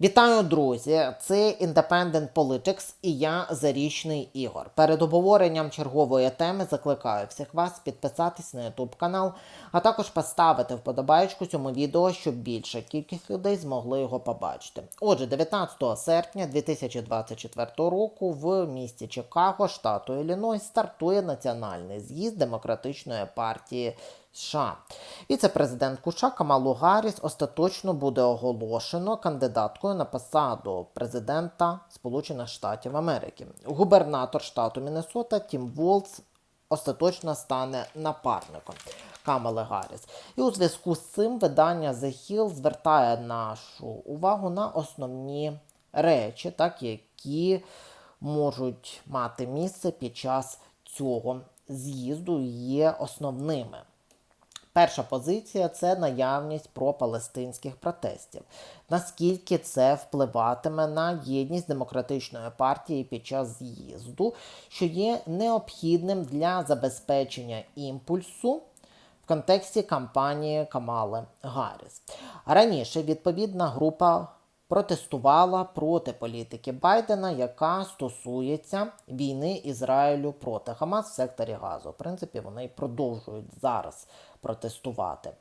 Вітаю, друзі! Це Independent Politics і я Зарічний Ігор. Перед обговоренням чергової теми закликаю всіх вас підписатись на YouTube канал, а також поставити вподобайку цьому відео, щоб більша кількість людей змогли його побачити. Отже, 19 серпня 2024 року в місті Чикаго, штату Іллінойс, стартує національний з'їзд демократичної партії. США. Віце-президент Куша Камалу Гарріс остаточно буде оголошено кандидаткою на посаду президента Сполучених Штатів Америки. Губернатор штату Міннесота Тім Волц остаточно стане напарником Камали Гарріс. І у зв'язку з цим видання The Hill звертає нашу увагу на основні речі, так, які можуть мати місце під час цього з'їзду є основними. Перша позиція це наявність пропалестинських протестів. Наскільки це впливатиме на єдність демократичної партії під час з'їзду, що є необхідним для забезпечення імпульсу в контексті кампанії Камали Гарріс. Раніше відповідна група протестувала проти політики Байдена, яка стосується війни Ізраїлю проти Хамас в секторі Газу. В принципі, вони й продовжують зараз протестувати.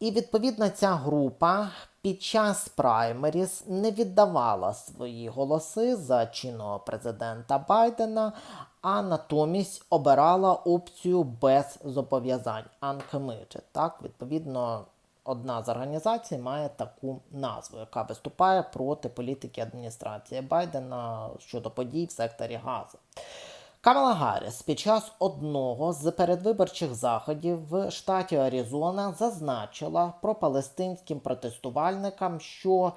І відповідно ця група під час праймеріс не віддавала свої голоси за чинного президента Байдена, а натомість обирала опцію без зобов'язань uncommitted. Так, відповідно, одна з організацій має таку назву, яка виступає проти політики адміністрації Байдена щодо подій в секторі Газу. Камала Гарріс під час одного з передвиборчих заходів в штаті Аризона зазначила про палестинським протестувальникам, що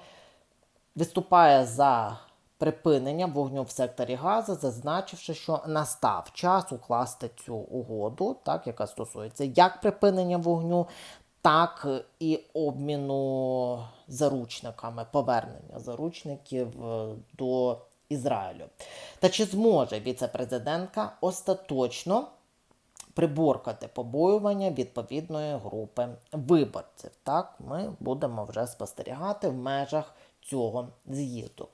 виступає за припинення вогню в секторі Гази, зазначивши, що настав час укласти цю угоду, так, яка стосується як припинення вогню, так і обміну заручниками, повернення заручників е, до Ізраїлю. Та чи зможе віце-президентка остаточно приборкати побоювання відповідної групи виборців? Так, ми будемо вже спостерігати в межах цього з'їзду.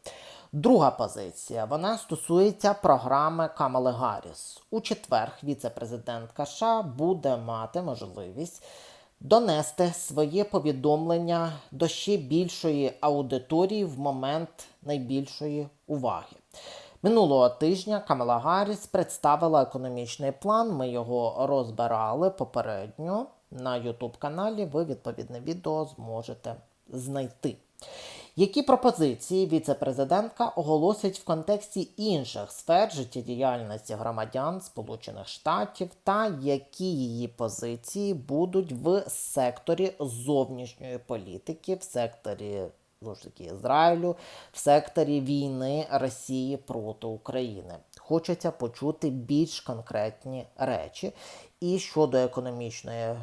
Друга позиція вона стосується програми Камали Гарріс. У четвер віце-президентка США буде мати можливість донести своє повідомлення до ще більшої аудиторії в момент найбільшої уваги. Минулого тижня Камала Гарріс представила економічний план. Ми його розбирали попередньо на YouTube каналі. Ви відповідне відео зможете знайти. Які пропозиції віце-президентка оголосить в контексті інших сфер життєдіяльності громадян Сполучених Штатів, та які її позиції будуть в секторі зовнішньої політики, в секторі ж таки Ізраїлю, в секторі війни Росії проти України? Хочеться почути більш конкретні речі. І щодо економічної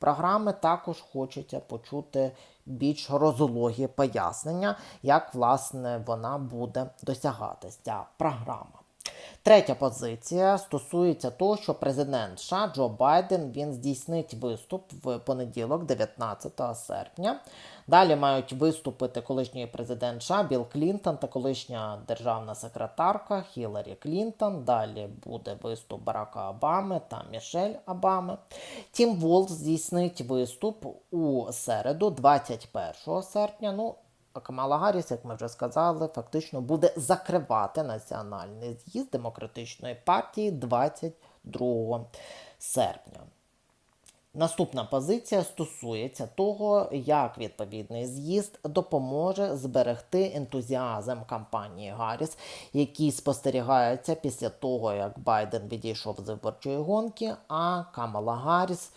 програми також хочеться почути більш розлогі пояснення, як власне вона буде досягатися ця програма. Третя позиція стосується того, що президент США Джо Байден він здійснить виступ в понеділок, 19 серпня. Далі мають виступити колишній президент США Білл Клінтон та колишня державна секретарка Хіларі Клінтон. Далі буде виступ Барака Обами та Мішель Обами. Тім Волт здійснить виступ у середу, 21 серпня. Ну, а Камала Гарріс, як ми вже сказали, фактично буде закривати національний з'їзд демократичної партії 22 серпня. Наступна позиція стосується того, як відповідний з'їзд допоможе зберегти ентузіазм кампанії Гарріс, який спостерігається після того, як Байден відійшов з виборчої гонки, а Камала Гарріс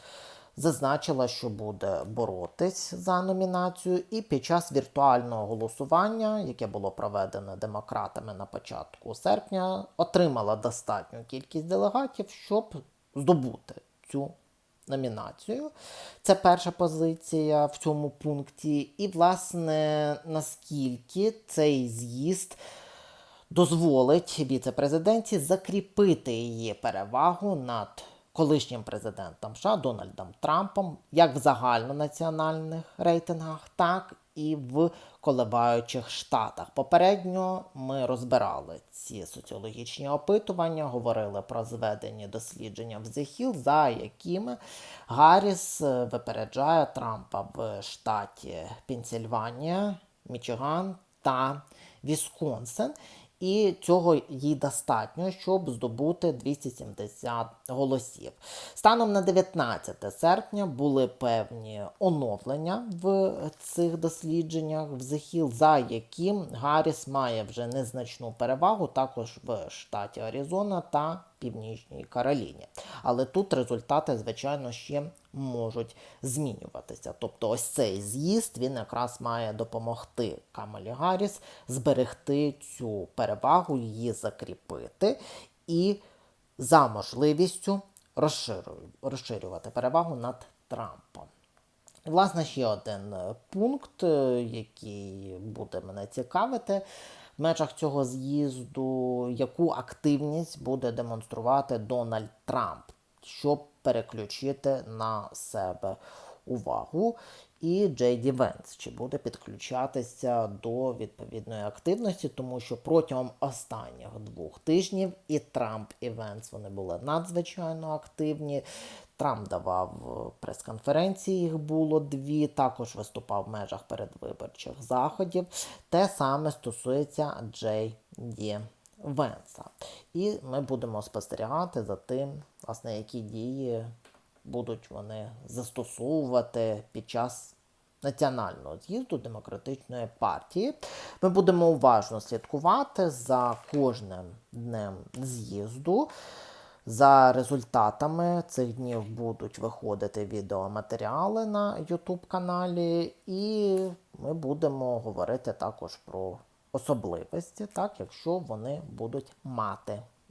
зазначила, що буде боротись за номінацію, і під час віртуального голосування, яке було проведено демократами на початку серпня, отримала достатню кількість делегатів, щоб здобути цю номінацію. Це перша позиція в цьому пункті. І, власне, наскільки цей з'їзд дозволить віце-президенті закріпити її перевагу над колишнім президентом США Дональдом Трампом, як в загальнонаціональних рейтингах, так і в коливаючих штатах. Попередньо ми розбирали ці соціологічні опитування, говорили про зведені дослідження в Hill, за якими Гарріс е, випереджає Трампа в штаті Пенсільванія, Мічиган та Вісконсин. І цього їй достатньо, щоб здобути 270 голосів. Станом на 19 серпня були певні оновлення в цих дослідженнях в Зехіл, за яким Гарріс має вже незначну перевагу також в штаті Аризона та Північній Кароліні. Але тут результати, звичайно, ще можуть змінюватися. Тобто, ось цей з'їзд він якраз має допомогти Камалі Гарріс зберегти цю перевагу, її закріпити і за можливістю розширювати перевагу над Трампом. Власне, ще один е, пункт, е, який буде мене цікавити межах цього з'їзду, яку активність буде демонструвати Дональд Трамп, щоб переключити на себе увагу. І Джей Ді Венс, чи буде підключатися до відповідної активності, тому що протягом останніх двох тижнів і Трамп і Венс вони були надзвичайно активні. Трамп давав е, прес-конференції, їх було дві, також виступав в межах передвиборчих заходів. Те саме стосується Джей Ді Венса. І ми будемо спостерігати за тим, власне, які дії будуть вони застосовувати під час національного з'їзду демократичної партії. Ми будемо уважно слідкувати за кожним днем з'їзду. За результатами цих днів будуть виходити відеоматеріали на YouTube каналі, і ми будемо говорити також про особливості, так, якщо вони будуть мати